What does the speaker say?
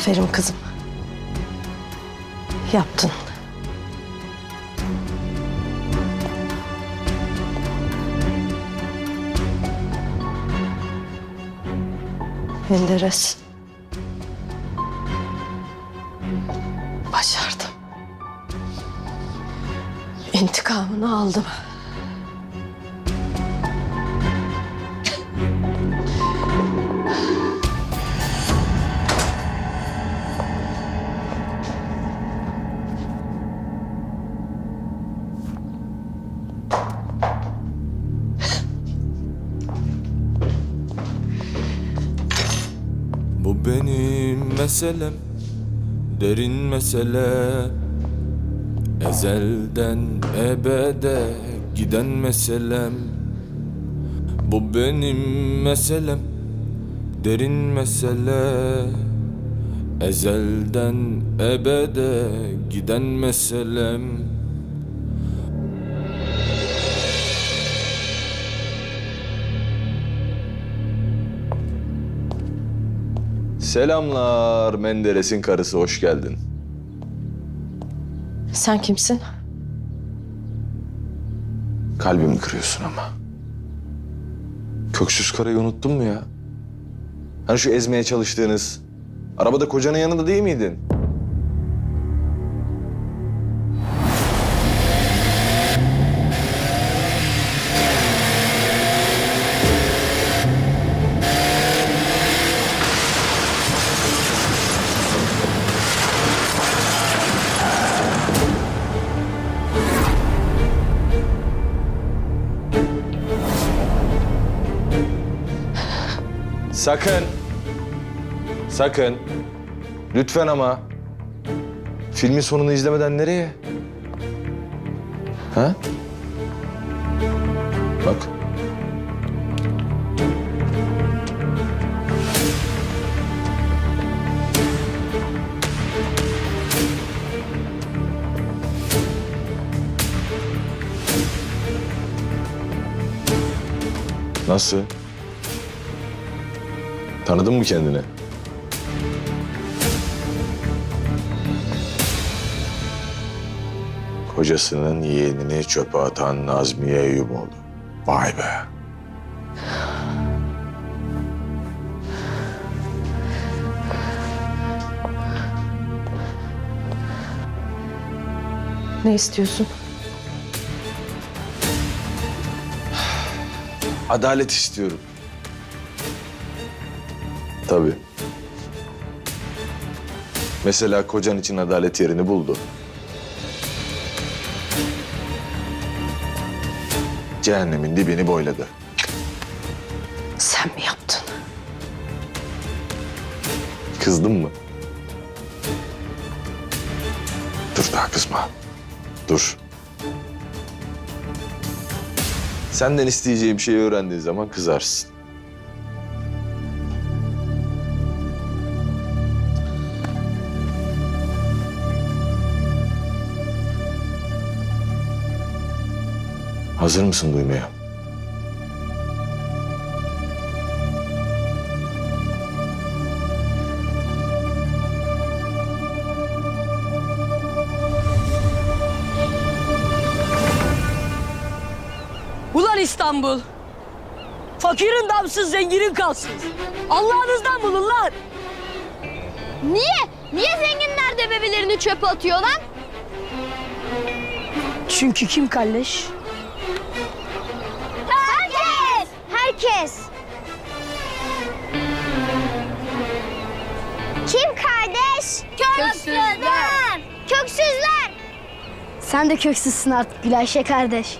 Aferin kızım. Yaptın. Menderes. Başardım. İntikamını aldım. Benim meselem Derin mesele. Ezelden ebede giden meselem. Bu benim meselem Derin mesele. Ezelden ebede giden meselem Selamlar Menderes'in karısı hoş geldin. Sen kimsin? Kalbimi kırıyorsun ama. Köksüz karayı unuttun mu ya? Hani şu ezmeye çalıştığınız, arabada kocanın yanında değil miydin? Sakın. Sakın. Lütfen ama. Filmin sonunu izlemeden nereye? Ha? Bak. Nasıl? Tanıdın mı kendini? Kocasının yeğenini çöpe atan Nazmiye Eyüboğlu. Vay be. Ne istiyorsun? Adalet istiyorum. Tabii. Mesela kocan için adalet yerini buldu. Cehennemin dibini boyladı. Sen mi yaptın? Kızdın mı? Dur daha kızma. Dur. Senden isteyeceğim şeyi öğrendiğin zaman kızarsın. Hazır mısın duymaya? Ulan İstanbul. Fakirin damsız, zenginin kalsın. Allah'ınızdan bulun lan. Niye? Niye zenginler de bebelerini çöpe atıyor lan? Çünkü kim kalleş? Herkes! Kim kardeş? Köksüzler! Köksüzler! Sen de köksüzsün artık Gülayşe kardeş.